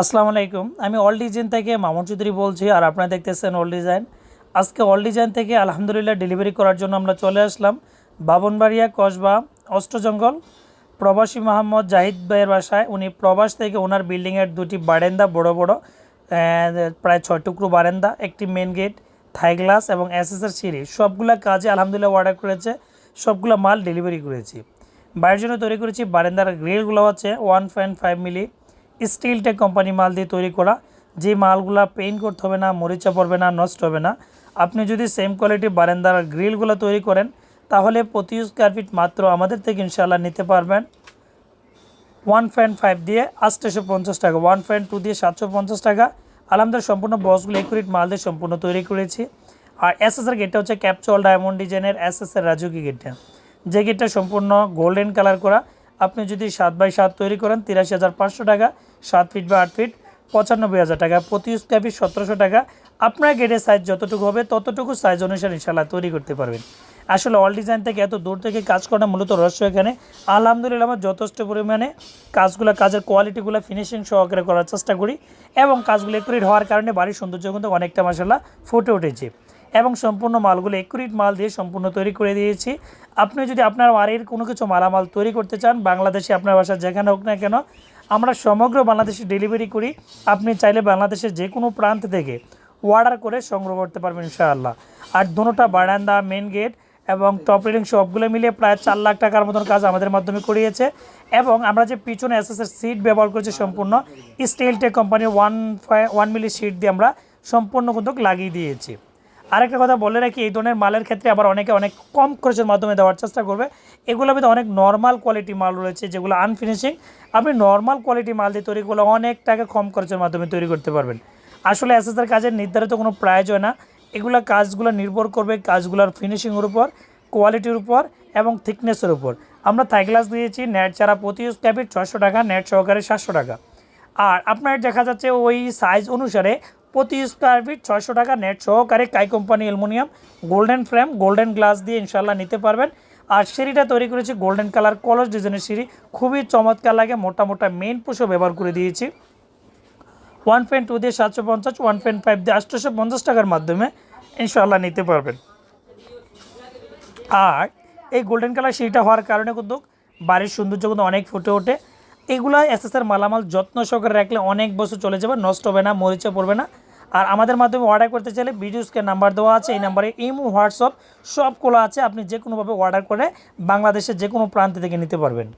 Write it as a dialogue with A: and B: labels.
A: আসসালামু আলাইকুম। আমি অল ডিজাইন থেকে মামুন চৌধুরী বলছি আর আপনারা দেখতেছেন অল ডিজাইন। আজকে অল ডিজাইন থেকে আলহামদুলিল্লাহ ডেলিভারি করার জন্য আমরা চলে আসলাম বাবনবাড়িয়া কসবা অষ্টজঙ্গল প্রবাসী মোহাম্মদ জাহিদ ভাইয়ের বাসায়। উনি প্রবাস থেকে ওনার বিল্ডিংয়ের দুটি বারেন্দা বড় বড় প্রায় ছয় টুকরো বারেন্দা, একটি মেন গেট থাই গ্লাস এবং এসএসের সিঁড়ি। সবগুলা কাজে আলহামদুলিল্লাহ অর্ডার করেছে, সবগুলো মাল ডেলিভারি করেছি। বাইরের জন্য তৈরি করেছি বারেন্দার গ্রিলগুলো হচ্ছে one point five milli steel tech company মাল দিয়ে তৈরি করা। যে মালগুলা পেইন্ট করতে হবে না, মরিচা পড়বে না, নষ্ট হবে না। আপনি যদি সেম কোয়ালিটি বারান্দার গ্রিলগুলো তৈরি করেন, তাহলে প্রতি স্কোয়ার ফিট মাত্র আমাদের থেকে ইনশাল্লাহ নিতে পারবেন। ওয়ান পয়েন্ট ফাইভ দিয়ে আটশোশো পঞ্চাশ টাকা ওয়ান পয়েন্ট টু দিয়ে সাতশো পঞ্চাশ টাকা। আলহামদুলিল্লাহ, সম্পূর্ণ বসগুলো একুরিট মাল দিয়ে সম্পূর্ণ তৈরি করেছি। আর এসএসের গেটটা হচ্ছে ক্যাপচল ডায়মন্ড ডিজাইনের এসএসের রাজুকি গেটটা যে গেটটা সম্পূর্ণ গোল্ডেন কালার করা। আপনি যদি সাত বাই সাত তৈরি করেন, তিরাশি হাজার পাঁচশো টাকা। সাত ফিট বা আট ফিট, পঁচানব্বই হাজার টাকা। প্রতি স্কোয়ার ফিট সতেরোশো টাকা। আপনার গেটের সাইজ যতটুকু হবে, ততটুকু সাইজ অনুসারে ইনশাল্লাহ তৈরি করতে পারবেন। আসলে অল ডিজাইন থেকে এত দূর থেকে কাজ করা মূলত রহস্য এখানে। আলহামদুলিল্লাহ, আমার যথেষ্ট পরিমাণে কাজগুলো, কাজের কোয়ালিটিগুলো ফিনিশিং সহকারে করার চেষ্টা করি এবং কাজগুলো একুরেট হওয়ার কারণে বাড়ির সৌন্দর্য কিন্তু অনেকটা মশালা ফুটে উঠেছে। এবং সম্পূর্ণ মালগুলো একুরিট মাল দিয়ে সম্পূর্ণ তৈরি করে দিয়েছি। আপনি যদি আপনার বাড়ির কোনো কিছু মালামাল তৈরি করতে চান, বাংলাদেশে, আপনার বাসা যেখানে হোক না কেন আমরা সমগ্র বাংলাদেশে ডেলিভারি করি। আপনি চাইলে বাংলাদেশের যে কোনো প্রান্ত থেকে অর্ডার করে সংগ্রহ করতে পারবেন ইনশাআল্লাহ। আর দুটোটা বারান্দা মেন গেট এবং টপ রিডিং সবগুলো মিলিয়ে প্রায় চার লাখ টাকার মতন কাজ আমাদের মাধ্যমে করিয়েছে। এবং আমরা যে পিছনে এসএসের সিট ব্যবহার করেছি সম্পূর্ণ স্টিল টেক কোম্পানির ওয়ান ওয়ান মিলি সিট দিয়ে আমরা সম্পূর্ণ কিন্তু লাগিয়ে দিয়েছি। আরেকটা কথা বলে রাখি, এই ধরনের মালের ক্ষেত্রে আবার অনেকে অনেক কম খরচের মাধ্যমে দেওয়ার চেষ্টা করবে। এগুলোর মধ্যে অনেক নর্মাল কোয়ালিটি মাল রয়েছে, যেগুলো আনফিনিশিং আপনি নর্মাল কোয়ালিটি মাল দিয়ে তৈরি করলে অনেক টাকা কম খরচের মাধ্যমে তৈরি করতে পারবেন। আসলে এসএসের কাজের নির্ধারিত কোনো প্রাইজ না। এগুলো কাজগুলো নির্ভর করবে কাজগুলোর ফিনিশিংয়ের উপর কোয়ালিটির উপর এবং থিকনেসের উপর। আমরা থাই গ্লাস দিয়েছি নেট ছাড়া প্রতি স্ক্যাপিট ছশো টাকা নেট সহকারে সাতশো টাকা। আর আপনার দেখা যাচ্ছে ওই সাইজ অনুসারে প্রতি স্কোয়ার ফিট ছয়শো টাকা নেট সহকারে কাই company aluminium golden frame golden glass দিয়ে ইনশাল্লাহ নিতে পারবেন। আর সিঁড়িটা তৈরি করেছি গোল্ডেন কালার কলস ডিজাইনের সিঁড়ি। খুবই চমৎকার লাগে, মোটা মোটা মেইন পুষও ব্যবহার করে দিয়েছি। ওয়ান পয়েন্ট টু দিয়ে সাতশো পঞ্চাশ ওয়ান পয়েন্ট ফাইভ দিয়ে আটশোশো পঞ্চাশ টাকার মাধ্যমে ইনশাল্লাহ নিতে পারবেন। আর এই গোল্ডেন কালার সিঁড়িটা হওয়ার কারণে কিন্তু বাড়ির সৌন্দর্য কিন্তু অনেক ফুটে ওঠে। এগুলো এসএসের মালামাল যত্ন সহকারে রাখলে অনেক বছর চলে যাবে, নষ্ট হবে না, মরিচে পড়বে না। আর আমাদের মাধ্যমে অর্ডার করতে চাইলে ভিডিওসকে নাম্বার দেওয়া আছে, এই নাম্বারে ইমো হোয়াটসঅ্যাপ সবগুলো আছে, আপনি যে কোনোভাবে অর্ডার করে বাংলাদেশের যে কোনো প্রান্ত থেকে নিতে পারবেন।